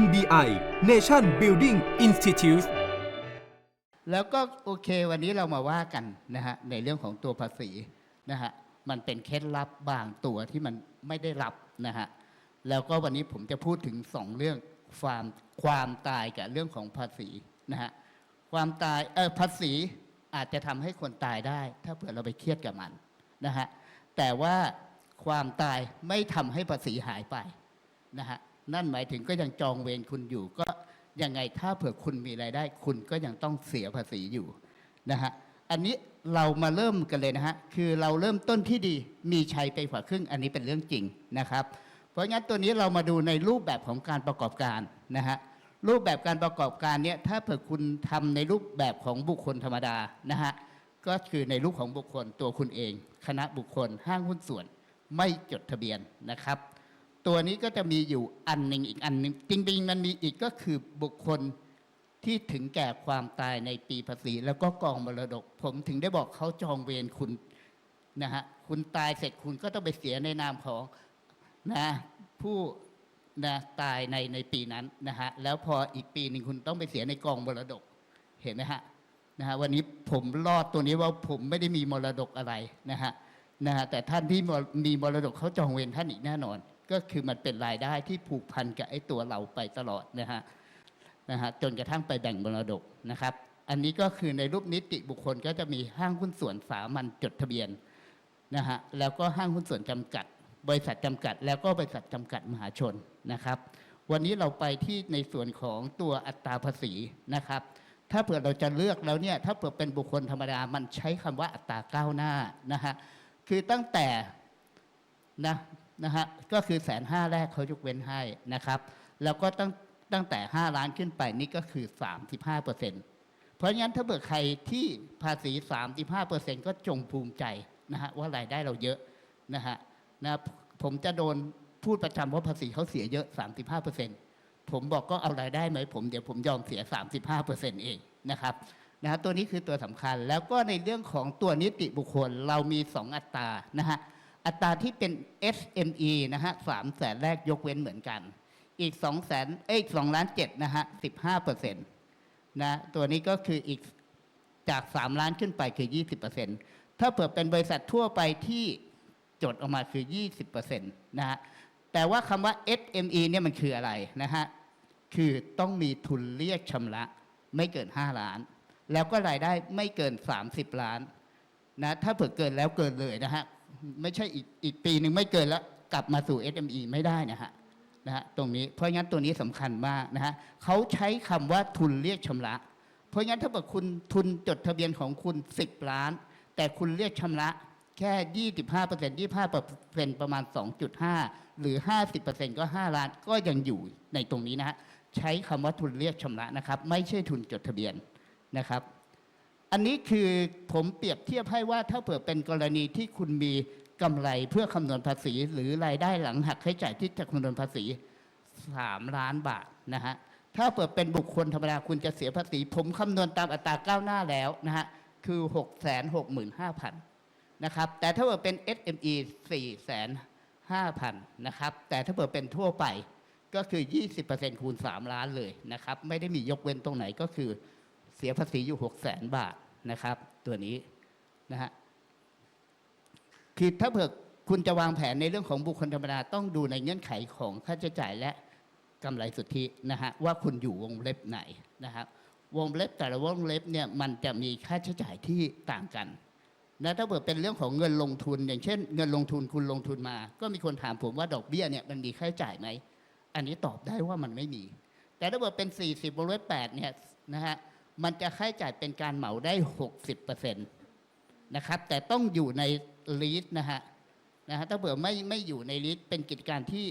NBI Nation Building Institute แล้วก็โอเควันนี้เรามาว่ากันนะฮะในเรื่องของตัวภาษีนะฮะมันเป็นเคล็ดลับบางตัวที่มันไม่ได้รับนะฮะแล้วก็วันนี้ผมจะพูดถึงสองเรื่องความความตายกับเรื่องของภาษีนะฮะความตายเออภาษีอาจจะทำให้คนตายได้ ถ้าเผื่อเราไปเครียดกับมันนะฮะแต่ว่าความตายไม่ทำให้ภาษีหายไปนะฮะ นั่นหมายถึงก็ยังจองเวรคุณอยู่ ก็ยังไงถ้าเผื่อคุณมีรายได้ คุณก็ยังต้องเสียภาษีอยู่นะฮะอันนี้เรามาเริ่มกันเลยนะฮะคือเราเริ่มต้นที่ดีมีชัยไปกว่าครึ่งอันนี้เป็นเรื่องจริงนะครับ เพราะงั้นตัวนี้เรามาดูในรูปแบบของการประกอบการนะฮะรูปแบบการประกอบการเนี้ยถ้าเผื่อคุณทำในรูปแบบของบุคคลธรรมดานะฮะก็คือในรูปของบุคคลตัวคุณเอง คณะบุคคลห้างหุ้นส่วนไม่จดทะเบียนนะครับ ตัวนี้ก็จะมีอยู่อันหนึ่งอีกอันหนึ่งจริงๆมันมีอีกก็คือบุคคลที่ถึงแก่ความตายในปีภาษี แล้วก็กองมรดก ผมถึงได้บอกเขาจองเวรคุณนะฮะคุณตายเสร็จคุณก็ต้องไปเสียในนามของนะผู้นะตายในในปีนั้นนะฮะแล้วพออีกปีหนึ่งคุณต้องไปเสียในกองมรดกเห็นไหมฮะนะฮะวันนี้ผมรอดตัวนี้ว่าผมไม่ได้มีมรดกอะไรนะฮะนะฮะแต่ท่านที่มีมรดกเขาจองเวรท่านอีกแน่นอน ก็คือมันเป็นรายได้ที่ผูกพันกับไอ้ตัวเราไปตลอดนะฮะนะฮะจนกระทั่งไปแบ่งมรดกนะครับ อันนี้ก็คือในรูปนิติบุคคลก็จะมีห้างหุ้นส่วนสามัญจดทะเบียนนะฮะแล้วก็ห้างหุ้นส่วนจำกัด บริษัทจำกัด แล้วก็บริษัทจำกัดมหาชนนะครับ วันนี้เราไปที่ในส่วนของตัวอัตราภาษีนะครับ ถ้าเผื่อเราจะเลือกแล้วเนี่ยถ้าเผื่อเป็นบุคคลธรรมดามันใช้คำว่าอัตราก้าวหน้านะฮะคือตั้งแต่นะ นะฮะก็คือแสนห้าแรกเขายกเว้นให้นะครับ แล้วก็ตั้งตั้งแต่ 5 ล้านขึ้นไปนี่ก็คือ 35เปอร์เซ็นต์เพราะงั้นถ้าเบิกใครที่ภาษี 35เปอร์เซ็นต์ก็จงภูมิใจนะฮะว่ารายได้เราเยอะนะฮะนะผมจะโดนพูดประจำว่าภาษีเขาเสียเยอะ 35เปอร์เซ็นต์ผมบอกก็เอารายได้ไหมผมเดี๋ยวผมยอมเสีย 35เปอร์เซ็นต์เองนะครับนะฮะตัวนี้คือตัวสำคัญแล้วก็ในเรื่องของตัวนิติบุคคลเรามี 2 อัตรานะฮะ อัตราที่เป็น SME นะฮะสามแสนแรกยกเว้นเหมือนกัน อีก2องแสนเอ้ยสองล้านเจ็ดนะฮะสิบห้าเปอร์เซ็นต์นะตัวนี้ก็คืออีกจาก3ล้านขึ้นไปคือ20เปอร์เซ็นต์ถ้าเผื่อเป็นบริษัททั่วไปที่จดออกมาคือ20เปอร์เซ็นต์นะฮะแต่ว่าคำว่า SME เนี่ยมันคืออะไรนะฮะคือต้องมีทุนเรียกชำระไม่เกิน 5 ล้าน แล้วก็รายได้ไม่เกิน 30 ล้านนะถ้าเผื่อเกินแล้วเกินเลยนะฮะ ไม่ใช่อีกอีกปีหนึ่งไม่เกินแล้วกลับมาสู่ SME ไม่ได้นะฮะนะฮะตรงนี้เพราะงั้นตัวนี้สำคัญมากนะฮะเขาใช้คำว่าทุนเรียกชำระ เพราะงั้นถ้าเกิดคุณทุนจดทะเบียนของคุณ 10 ล้าน แต่คุณเรียกชำระแค่ 25เปอร์เซ็นต์25เปอร์เซ็นต์ประมาณ 2.5 หรือ 50เปอร์เซ็นต์ก็ 5 ล้านก็ยังอยู่ในตรงนี้นะฮะใช้คำว่าทุนเรียกชำระนะครับ ไม่ใช่ทุนจดทะเบียนนะครับ อันนี้คือผมเปรียบเทียบให้ว่าถ้าเผื่อเป็นกรณีที่คุณมีกำไรเพื่อคำนวณภาษี หรือรายได้หลังหักค่าใช้จ่ายที่จะคำนวณภาษี 3 ล้านบาทนะฮะถ้าเปิดเป็นบุคคลธรรมดาคุณจะเสียภาษี ผมคำนวณตามอัตราก้าวหน้าแล้วนะฮะคือ 6 6 5 0 0 0นะครับแต่ถ้าเปิดเป็น SME 4 5 0 0 0นะครับแต่ถ้าเปิดเป็นทั่วไปก็คือ 20%คูณ 3 ล้านเลยนะครับไม่ได้มียกเว้นตรงไหนก็คือ เสียภาษีอยู่6 0 0 0 0บาทนะครับ ตัวนี้นะฮะคือถ้าเผื่อคุณจะวางแผนในเรื่องของบุคคลธรรมดาต้องดูในเงื่อนไขของค่าใช้จ่ายและกำไรสุทธินะฮะว่าคุณอยู่วงเล็บไหนนะครับ วงเล็บแต่ละวงเล็บเนี่ยมันจะมีค่าใช้จ่ายที่ต่างกันนะถ้าเผื่อเป็นเรื่องของเงินลงทุน อย่างเช่น เงินลงทุนคุณลงทุนมา ก็มีคนถามผมว่าดอกเบี้ยเนี่ยมันมีค่าใช้จ่ายไหมอันนี้ตอบได้ว่ามันไม่มี แต่ถ้าเกิดเป็น 40บวกลบ8เนี่ยนะฮะ มันจะค่าใช้จ่ายเป็นการเหมาได้ 60%นะครับ แต่ต้องอยู่ในลีดนะฮะนะฮะถ้าเผื่อไม่ไม่อยู่ในลีดเป็นกิจการที่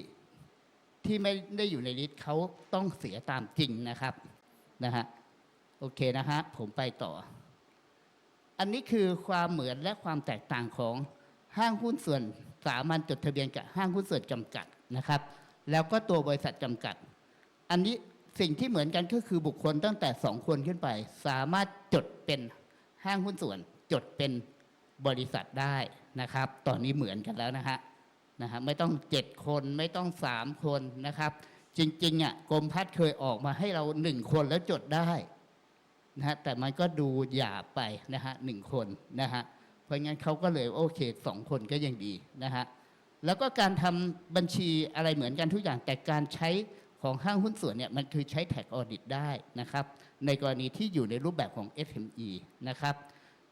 ที่ไม่ได้อยู่ในลีดเขาต้องเสียตามจริงนะครับนะฮะโอเคนะฮะผมไปต่อ อันนี้คือความเหมือนและความแตกต่างของห้างหุ้นส่วนสามัญจดทะเบียนกับห้างหุ้นส่วนจำกัดนะครับ แล้วก็ตัวบริษัทจำกัด อันนี้ สิ่งที่เหมือนกันก็คือบุคคลตั้งแต่สองคนขึ้นไป สามารถจดเป็นห้างหุ้นส่วน จดเป็นบริษัทได้นะครับ ตอนนี้เหมือนกันแล้วนะฮะนะฮะไม่ต้องเจ็ดคนไม่ต้องสามคนนะครับ จริงๆอะกรมพัฒน์เคยออกมาให้เราหนึ่งคนแล้วจดได้นะฮะแต่มันก็ดูหยาบไปนะฮะหนึ่งคนนะฮะเพราะงั้นเขาก็เลยโอเคสองคนก็ยังดีนะฮะแล้วก็การทำบัญชีอะไรเหมือนกันทุกอย่างแต่การใช้ ของห้างหุ้นส่วนเนี่ยมันคือใช้แท็กออดิตได้นะครับ ในกรณีที่อยู่ในรูปแบบของ SME นะครับ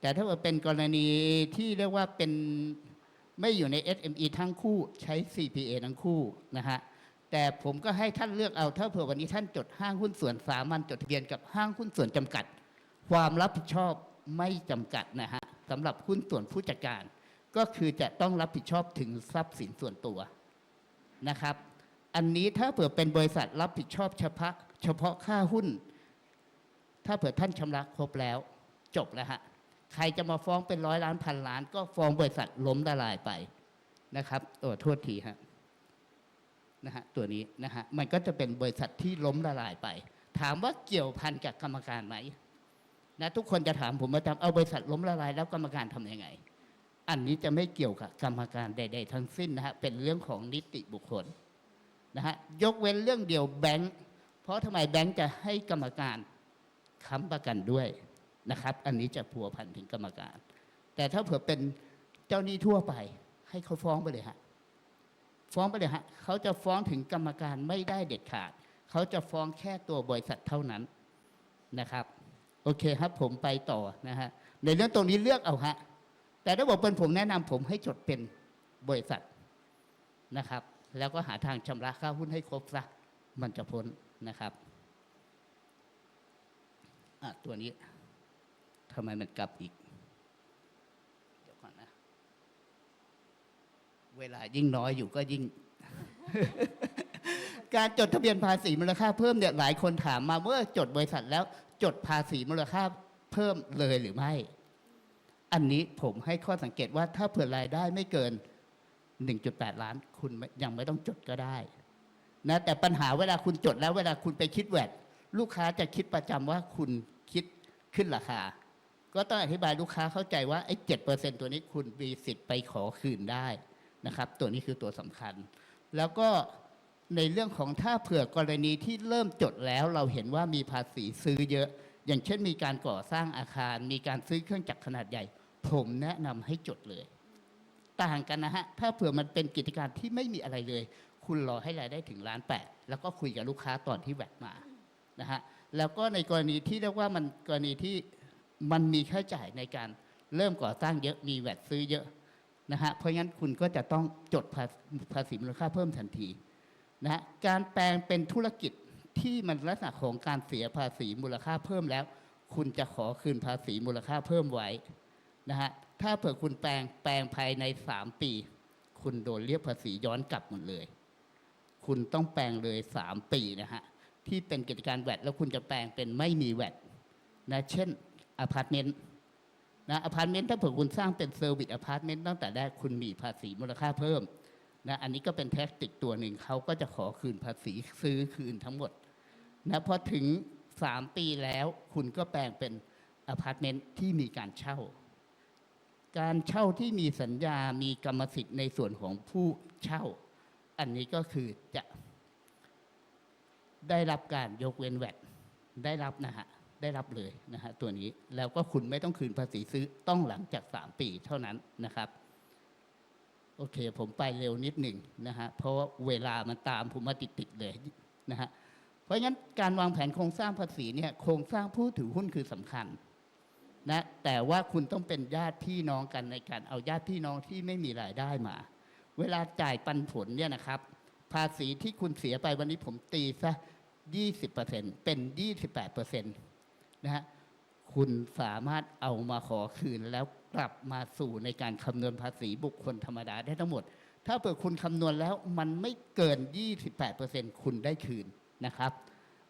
แต่ถ้าว่าเป็นกรณีที่เรียกว่าเป็นไม่อยู่ใน SME ทั้งคู่ใช้ CPA ทั้งคู่นะฮะแต่ผมก็ให้ท่านเลือกเอาถ้าเผื่อวันนี้ท่านจดห้างหุ้นส่วนสามัญจดทะเบียนกับห้างหุ้นส่วนจำกัด ความรับผิดชอบไม่จำกัดนะฮะสำหรับหุ้นส่วนผู้จัดการ ก็คือจะต้องรับผิดชอบถึงทรัพย์สินส่วนตัวนะครับ อันนี้ถ้าเผื่อเป็นบริษัทรับผิดชอบเฉพาะเฉพาะค่าหุ้น ถ้าเผื่อท่านชำระครบแล้ว จบแล้วฮะใครจะมาฟ้องเป็นร้อยล้านพันล้าน ก็ฟ้องบริษัทล้มละลายไปนะครับโอ้โทษทีฮะนะฮะตัวนี้นะฮะมันก็จะเป็นบริษัทที่ล้มละลายไป ถามว่าเกี่ยวพันกับกรรมการไหมนะทุกคนจะถามผมว่าเอาบริษัทล้มละลายแล้วกรรมการทำยังไง อันนี้จะไม่เกี่ยวกับกรรมการใด ๆ ทั้งสิ้นนะฮะเป็นเรื่องของนิติบุคคล นะฮะยกเว้นเรื่องเดียวแบงค์เพราะทำไมแบงค์จะให้กรรมการค้ำประกันด้วยนะครับ อันนี้จะพัวพันถึงกรรมการ แต่ถ้าเผื่อเป็นเจ้าหนี้ทั่วไป ให้เขาฟ้องไปเลยฮะฟ้องไปเลยฮะเขาจะฟ้องถึงกรรมการไม่ได้เด็ดขาด เขาจะฟ้องแค่ตัวบริษัทเท่านั้นนะครับ โอเคครับผมไปต่อนะฮะในเรื่องตรงนี้เลือกเอาฮะแต่ถ้าบอกเป็นผมแนะนำผมให้จดเป็นบริษัทนะครับ แล้วก็หาทางชำระค่าหุ้นให้ครบซะมันจะพ้นนะครับตัวนี้ทำไมมันกลับอีก เดี๋ยวก่อนนะ เวลายิ่งน้อยอยู่ก็ยิ่ง การจดทะเบียนภาษีมูลค่าเพิ่มเนี่ยหลายคนถามมาเมื่อจดบริษัทแล้วจดภาษีมูลค่าเพิ่มเลยหรือไม่ อันนี้ผมให้ข้อสังเกตว่าถ้าเผื่อรายได้ไม่เกิน 1.8 ล้าน คุณยังไม่ต้องจดก็ได้นะแต่ปัญหาเวลาคุณจดแล้วเวลาคุณไปคิดแวดลูกค้าจะคิดประจำว่าคุณคิดขึ้นราคา ก็ต้องอธิบายลูกค้าเข้าใจว่าไอ้เจ็ดเปอร์เซ็นตัวนี้คุณมีสิทธิ์ไปขอคืนได้นะครับ ตัวนี้คือตัวสำคัญ แล้วก็ในเรื่องของถ้าเผื่อกรณีที่เริ่มจดแล้วเราเห็นว่ามีภาษีซื้อเยอะ อย่างเช่นมีการก่อสร้างอาคาร มีการซื้อเครื่องจักรขนาดใหญ่ ผมแนะนำให้จดเลย ต่างกันนะฮะ ถ้าเผื่อมันเป็นกิจการที่ไม่มีอะไรเลย คุณรอให้รายได้ถึงล้านแปดแล้วก็คุยกับลูกค้าตอนที่แวดมานะฮะแล้วก็ในกรณีที่เรียกว่ามันกรณีที่มันมีค่าใช้จ่ายในการเริ่มก่อสร้างเยอะมีแวดซื้อเยอะนะฮะเพราะงั้นคุณก็จะต้องจดภาษีมูลค่าเพิ่มทันทีนะะการแปลงเป็นธุรกิจที่มันลักษณะของการเสียภาษีมูลค่าเพิ่มแล้ว คุณจะขอคืนภาษีมูลค่าเพิ่มไว้นะฮะ ถ้าเผื่อคุณแปลงแปลงภายใน3ปี คุณโดนเรียกภาษีย้อนกลับหมดเลย คุณต้องแปลงเลย3ปีนะฮะที่เป็นกิจการแวดแล้วคุณจะแปลงเป็นไม่มีแวดนะเช่นอพาร์ตเมนต์นะอพาร์ตเมนต์ถ้าเผื่อคุณสร้างเป็นเซอร์วิสอพาร์ตเมนต์ตั้งแต่แรกคุณมีภาษีมูลค่าเพิ่มนะอันนี้ก็เป็นแท็กติกตัวหนึ่งเขาก็จะขอคืนภาษีซื้อคืนทั้งหมดนะพอถึง 3 ปีแล้วคุณก็แปลงเป็นอพาร์ตเมนต์ที่มีการเช่า การเช่าที่มีสัญญามีกรรมสิทธิ์ในส่วนของผู้เช่า อันนี้ก็คือจะได้รับการยกเว้นแวดได้รับนะฮะได้รับเลยนะฮะตัวนี้แล้วก็คุณไม่ต้องคืนภาษีซื้อต้องหลังจาก 3 ปีเท่านั้นนะครับ โอเค ผมไปเร็วนิดหนึ่งนะฮะเพราะว่าเวลามันตามผมมาติดๆเลยนะฮะเพราะงั้นการวางแผนโครงสร้างภาษีเนี่ยโครงสร้างผู้ถือหุ้นคือสำคัญ นะแต่ว่าคุณต้องเป็นญาติพี่น้องกันในการเอาญาติพี่น้องที่ไม่มีรายได้มา เวลาจ่ายปันผลเนี่ยนะครับ ภาษีที่คุณเสียไปวันนี้ผมตีซะ 20%เป็น 28%นะฮะคุณสามารถเอามาขอคืนแล้วกลับมาสู่ในการคำนวณภาษีบุคคลธรรมดาได้ทั้งหมด ถ้าเปิดคุณคำนวณแล้วมันไม่เกิน 28%คุณได้คืนนะครับ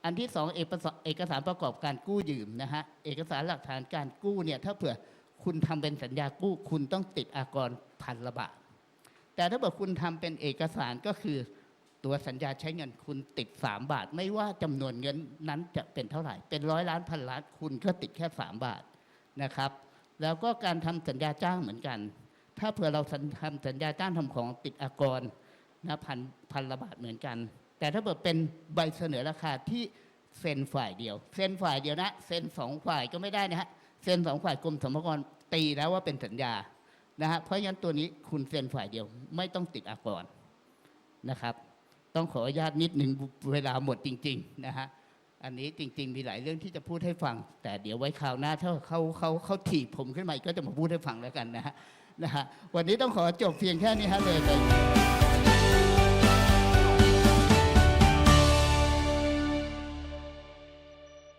อันที่สองเอกสารประกอบการกู้ยืมนะฮะเอกสารหลักฐานการกู้เนี่ยถ้าเผื่อคุณทำเป็นสัญญากู้ คุณต้องติดอากรพันละบาทแต่ถ้าเกิดคุณทำเป็นเอกสารก็คือตัวสัญญาใช้เงินคุณติด 3 บาท ไม่ว่าจำนวนเงินนั้นจะเป็นเท่าไหร่ เป็นร้อยล้านพันล้านคุณก็ติดแค่ 3 บาทนะครับ แล้วก็การทำสัญญาจ้างเหมือนกัน ถ้าเผื่อเราทำสัญญาจ้างทำของติดอากรนะพันพันละบาทเหมือนกัน แต่ถ้าเกิดเป็นใบเสนอราคาที่เซ็นฝ่ายเดียว เซ็นฝ่ายเดียวนะเซ็นสองฝ่ายก็ไม่ได้นะฮะเซ็นสองฝ่ายกรมสรรพากรตีแล้วว่าเป็นสัญญานะฮะเพราะฉะนั้นตัวนี้คุณเซ็นฝ่ายเดียว ไม่ต้องติดอากรนะครับ ต้องขออนุญาตนิดหนึ่งเวลาหมดจริงๆนะฮะอันนี้จริง ๆ มีหลายเรื่องที่จะพูดให้ฟัง แต่เดี๋ยวไว้คราวหน้าถ้าเขาเขาเขาถีบผมขึ้นมาอีกก็จะมาพูดให้ฟังแล้วกันนะฮะนะฮะวันนี้ต้องขอจบเพียงแค่นี้ฮะเลยเลย